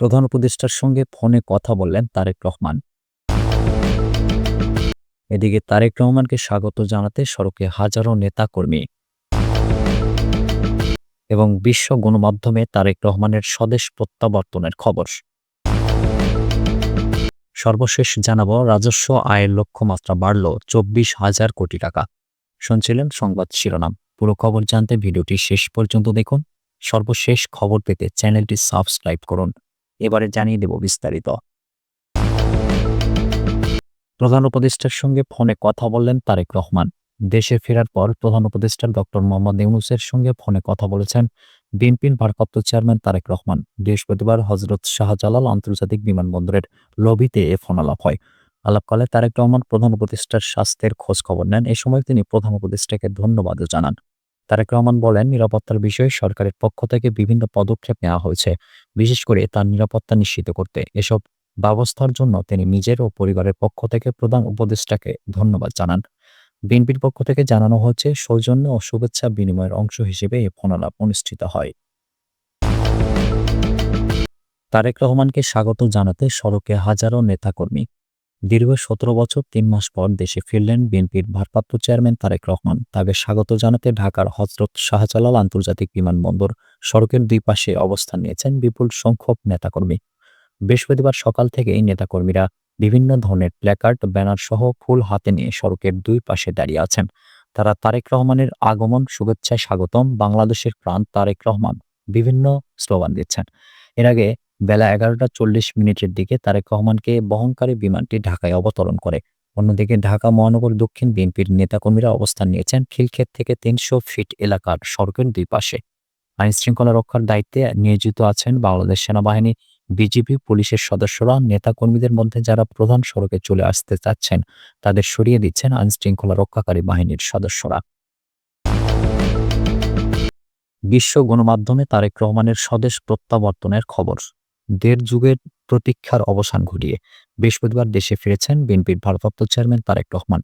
প্রধান উপদেষ্টার সঙ্গে ফোনে কথা বললেন তারেক রহমান। এদিকে তারেক রহমানকে স্বাগত জানাতে সড়কে হাজারো নেতাকর্মী এবং বিশ্ব গণমাধ্যমে তারেক রহমানের স্বদেশ প্রত্যাবর্তনের খবর। সর্বশেষ জানাব, রাজস্ব আয়ের লক্ষ্যমাত্রা বাড়ল চব্বিশ হাজার কোটি টাকা। শুনছিলেন সংবাদ শিরোনাম। পুরো খবর জানতে ভিডিওটি শেষ পর্যন্ত দেখুন। সর্বশেষ খবর পেতে চ্যানেলটি সাবস্ক্রাইব করুন। এবারে জানিয়ে দেব বিস্তারিত। প্রধান উপদেষ্টার সঙ্গে ফোনে কথা বললেন তারেক রহমান। দেশে ফেরার পর প্রধান উপদেষ্টা ডক্টর মোহাম্মদ ইউনুসের সঙ্গে ফোনে কথা বলেছেন বিএনপির ভারপ্রাপ্ত চেয়ারম্যান তারেক রহমান। বৃহস্পতিবার হজরত শাহজালাল আন্তর্জাতিক বিমানবন্দরের লবিতে এ ফোন আলাপ হয়। আলাপকালে তারেক রহমান প্রধান উপদেষ্টার স্বাস্থ্যের খোঁজ খবর নেন। এ সময় তিনি প্রধান উপদেষ্টাকে ধন্যবাদও জানান। তারেক রহমান বলেন, নিরাপত্তার বিষয়ে সরকারের পক্ষ থেকে বিভিন্ন পদক্ষেপ নেওয়া হয়েছে, বিশেষ করে তার নিরাপত্তা নিশ্চিত করতে। এসব ব্যবস্থার জন্য তিনি নিজের ও পরিবারের পক্ষ থেকে প্রধান উপদেষ্টাকে ধন্যবাদ জানান। বিএনপির পক্ষ থেকে জানানো হচ্ছে, সৌজন্য ও শুভেচ্ছা বিনিময়ের অংশ হিসেবে এ ফোনালাপ অনুষ্ঠিত হয়। তারেক রহমানকে স্বাগত জানাতে সড়কে হাজারো নেতাকর্মী দীর্ঘ সতেরো বছর তিন মাস পর দেশে ফিরলেন বিএনপির ভারপ্রাপ্ত চেয়ারম্যান তারেক রহমান। তাকে স্বাগত জানাতে ঢাকার হজরত শাহজালাল আন্তর্জাতিক বিমানবন্দর সড়কের দুই পাশে অবস্থান নিয়েছেন বিপুল সংখ্যক নেতাকর্মী। বৃহস্পতিবার সকাল থেকেই নেতাকর্মীরা বিভিন্ন ধরনের প্ল্যাকার্ড ব্যানার সহ ফুল হাতে নিয়ে সড়কের দুই পাশে দাঁড়িয়ে আছেন। তারা তারেক রহমানের আগমন, শুভেচ্ছায় স্বাগতম। বাংলাদেশের প্রাণ তারেক রহমান। বিভিন্ন স্লোগান দিচ্ছেন। এর আগে বেলা এগারোটা চল্লিশ মিনিটের দিকে তারেক রহমানকে বহনকারী বিমানটি ঢাকায় অবতরণ করে। অন্যদিকে ঢাকা মহানগর দক্ষিণ বিএনপির নেতাকর্মীরা অবস্থান নিয়েছেন খিলক্ষেত থেকে তিনশো ফিট এলাকার সড়কের দুই পাশে। আইন শৃঙ্খলা রক্ষার দায়িত্বে নিয়োজিত আছেন বাংলাদেশ সেনাবাহিনী, বিজিবি, পুলিশের সদস্যরা, নেতাকর্মীদের মধ্যে যারা প্রধান সড়কে চলে আসতে চাচ্ছেন তাদের সরিয়ে দিচ্ছেন আইন শৃঙ্খলা রক্ষাকারী বাহিনীর সদস্যরা। বিশ্ব গণমাধ্যমে তারেক রহমানের স্বদেশ প্রত্যাবর্তনের খবর। দেড় যুগের প্রতীক্ষার অবসান ঘটিয়ে বৃহস্পতিবার দেশে ফিরেছেন বিএনপির ভারপ্রাপ্ত চেয়ারম্যান তারেক রহমান।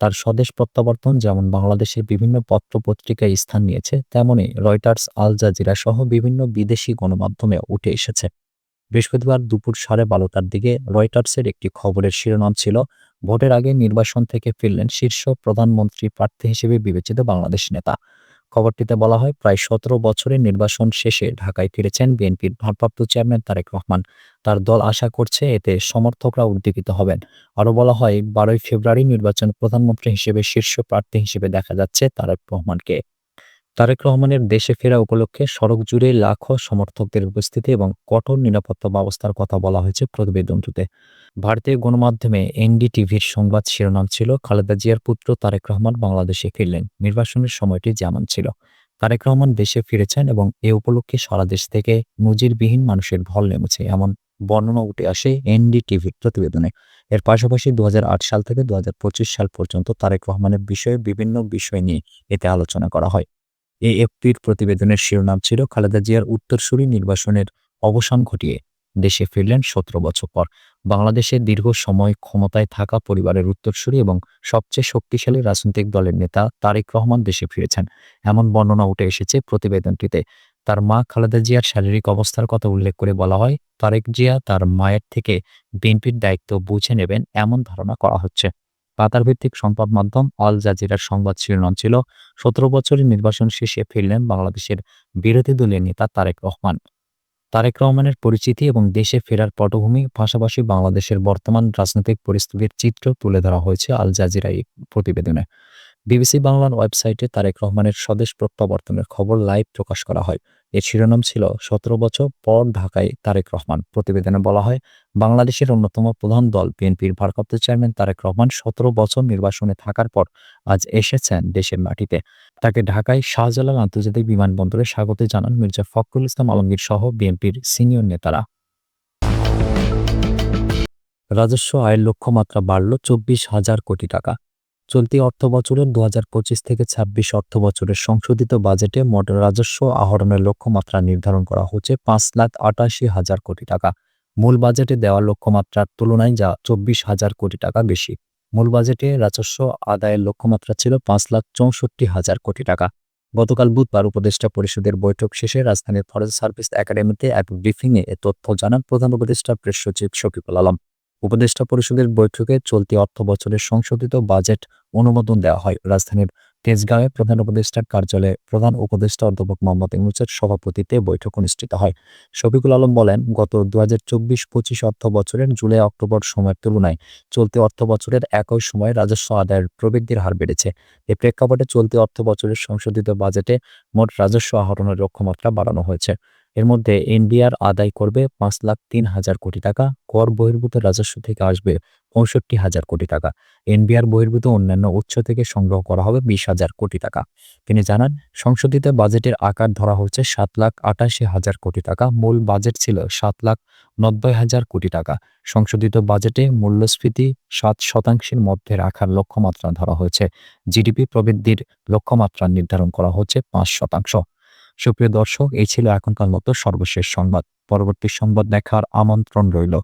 তার স্বদেশ প্রত্যাবর্তন যেমন বাংলাদেশের বিভিন্ন পত্র পত্রিকায় স্থান নিয়েছে, তেমনি রয়টার্স, আল জাজিরা সহ বিভিন্ন বিদেশি গণমাধ্যমে উঠে এসেছে। বৃহস্পতিবার দুপুর সাড়ে বারোটার দিকে রয়টার্সের একটি খবরের শিরোনাম ছিল, ভোটের আগে নির্বাসন থেকে ফিরলেন শীর্ষ প্রধানমন্ত্রী প্রার্থী হিসেবে বিবেচিত বাংলাদেশ নেতা। খবরটিতে বলা হয়, প্রায় সতেরো বছরের নির্বাচন শেষে ঢাকায় ফিরেছেন বিএনপির ভারপ্রাপ্ত চেয়ারম্যান তারেক রহমান। তার দল আশা করছে এতে সমর্থকরা উদ্দীপিত হবেন। আরও বলা হয়, বারোই ফেব্রুয়ারি নির্বাচন প্রধানমন্ত্রী হিসেবে শীর্ষ প্রার্থী হিসেবে দেখা যাচ্ছে তারেক রহমানকে। তারেক রহমানের দেশে ফেরা উপলক্ষে সড়ক জুড়ে লাখো সমর্থকদের উপস্থিতি এবং কঠোর নিরাপত্তা ব্যবস্থার কথা বলা হয়েছে প্রতিবেদনটিতে। ভারতীয় গণমাধ্যমে এনডিটিভির সংবাদ শিরোনাম ছিল, খালেদা জিয়ার পুত্র তারেক রহমান বাংলাদেশে ফিরলেন। নির্বাচনের সময়টি যেমন ছিল। তারেক রহমান দেশে ফিরেছেন এবং এ উপলক্ষে সারা দেশ থেকে নজিরবিহীন মানুষের ঢল নেমেছে, এমন বর্ণনা উঠে আসে এনডিটিভির প্রতিবেদনে। এর পাশাপাশি দু হাজার আট সাল থেকে দু হাজার পঁচিশ সাল পর্যন্ত তারেক রহমানের বিষয়ে বিভিন্ন বিষয় নিয়ে এতে আলোচনা করা হয়। এএফপির প্রতিবেদনের শিরোনাম ছিল খালেদা জিয়ার উত্তরসূরি নির্বাসনের অবসান ঘটিয়ে। দেশে ফিরলেন সতেরো বছর পর। বাংলাদেশে দীর্ঘ সময় ক্ষমতায় থাকা পরিবারের উত্তরসূরি এবং সবচেয়ে শক্তিশালী রাজনৈতিক দলের নেতা তারেক রহমান দেশে ফিরেছেন। এমন বর্ণনা উঠে এসেছে প্রতিবেদনটিতে। তার মা খালেদা জিয়ার শারীরিক অবস্থার কথা উল্লেখ করে বলা হয়, তারেক জিয়া তার মায়ের থেকে বিএনপির দায়িত্ব বুঝে নেবেন এমন ধারণা করা হচ্ছে। কাতার ভিত্তিক সংবাদ মাধ্যম আল জাজিরার সংবাদ শিরোনাম ছিল, সতেরো বছরের নির্বাচন শেষে ফিরলেন বাংলাদেশের বিরোধী দলীয় নেতা তারেক রহমান। তারেক রহমানের পরিচিতি এবং দেশে ফেরার পটভূমি পাশাপাশি বাংলাদেশের বর্তমান রাজনৈতিক পরিস্থিতির চিত্র তুলে ধরা হয়েছে আল জাজিরা এই প্রতিবেদনে। বিবিসি বাংলার ওয়েবসাইটে তারেক রহমানের স্বদেশ প্রত্যাবর্তনের খবর লাইভ প্রকাশ করা হয়। এর শিরোনাম ছিল, সতেরো বছর পর ঢাকায় তারেক রহমান। প্রতিবেদনে বলা হয়, বাংলাদেশের অন্যতম প্রধান দল, বিএনপির ভারপ্রাপ্ত চেয়ারম্যান তারেক রহমান সতেরো বছর নির্বাসনে থাকার পর আজ এসেছেন দেশের মাটিতে। তাকে ঢাকায় শাহজালাল আন্তর্জাতিক বিমানবন্দরে স্বাগত জানান মির্জা ফখরুল ইসলাম আলমগীর সহ বিএনপির সিনিয়র নেতারা। রাজস্ব আয়ের লক্ষ্যমাত্রা বাড়ল চব্বিশ হাজার কোটি টাকা। চলতি অর্থ বছরের দু হাজার পঁচিশ থেকে ছাব্বিশ অর্থ বছরের সংশোধিত বাজেটে মোট রাজস্ব আহরণের লক্ষ্যমাত্রা নির্ধারণ করা হচ্ছে পাঁচ লাখ আটাশি হাজার কোটি টাকা। মূল বাজেটে দেওয়া লক্ষ্যমাত্রার তুলনায় যা চব্বিশ হাজার কোটি টাকা বেশি। মূল বাজেটে রাজস্ব আদায়ের লক্ষ্যমাত্রা ছিল পাঁচ লাখ চৌষট্টি হাজার কোটি টাকা। গতকাল বুধবার উপদেষ্টা পরিষদের বৈঠক শেষে রাজধানীর ফরেস্ট সার্ভিস একাডেমিতে এক ব্রিফিংয়ে এ তথ্য জানান প্রধান উপদেষ্টা প্রেস সচিব শফিকুল আলম। উপদেষ্টা পরিষদের বৈঠকে চলতি অর্থ বছরের সংশোধিত বাজেট অনুমোদন দেওয়া হয়। রাজধানীর তেজগাঁওয়ে প্রধান উপদেষ্টার কার্যালয়ে প্রধান উপদেষ্টা অধ্যাপক মোহাম্মদ ইউনুসের সভাপতিত্বে বৈঠক অনুষ্ঠিত হয়। শফিকুল আলম বলেন, গত দু হাজার চব্বিশ পঁচিশ অর্থ বছরের জুলাই অক্টোবর সময়ের তুলনায় চলতি অর্থ বছরের একই সময়ে রাজস্ব আদায়ের প্রবৃদ্ধির হার বেড়েছে। এ প্রেক্ষাপটে চলতি অর্থ বছরের সংশোধিত বাজেটে মোট রাজস্ব আহরণের লক্ষ্যমাত্রা বাড়ানো হয়েছে। এর মধ্যে এনবিআর আদায় করবে পাঁচ লাখ তিন হাজার কোটি টাকা, কর বহির্ভূত রাজস্ব থেকে আসবে পঁয়ষট্টি হাজার কোটি টাকা। এনবিআর বহির্ভূত অন্যান্য উৎস থেকে সংগ্রহ করা হবে বিশ হাজার কোটি টাকা। তিনি জানান, সংশোধিত বাজেটের আকার ধরা হচ্ছে সাত লাখ আটাশি হাজার কোটি টাকা, মূল বাজেট ছিল সাত লাখ নব্বই হাজার কোটি টাকা। সংশোধিত বাজেটে মূল্যস্ফীতি সাত শতাংশের মধ্যে রাখার লক্ষ্যমাত্রা ধরা হয়েছে। জিডিপি প্রবৃদ্ধির লক্ষ্যমাত্রা নির্ধারণ করা হচ্ছে পাঁচ শতাংশ। সুপ্রিয় দর্শক এই ছিল এখনকার মতো সর্বশেষ সংবাদ। পরবর্তী সংবাদ দেখার আমন্ত্রণ রইল।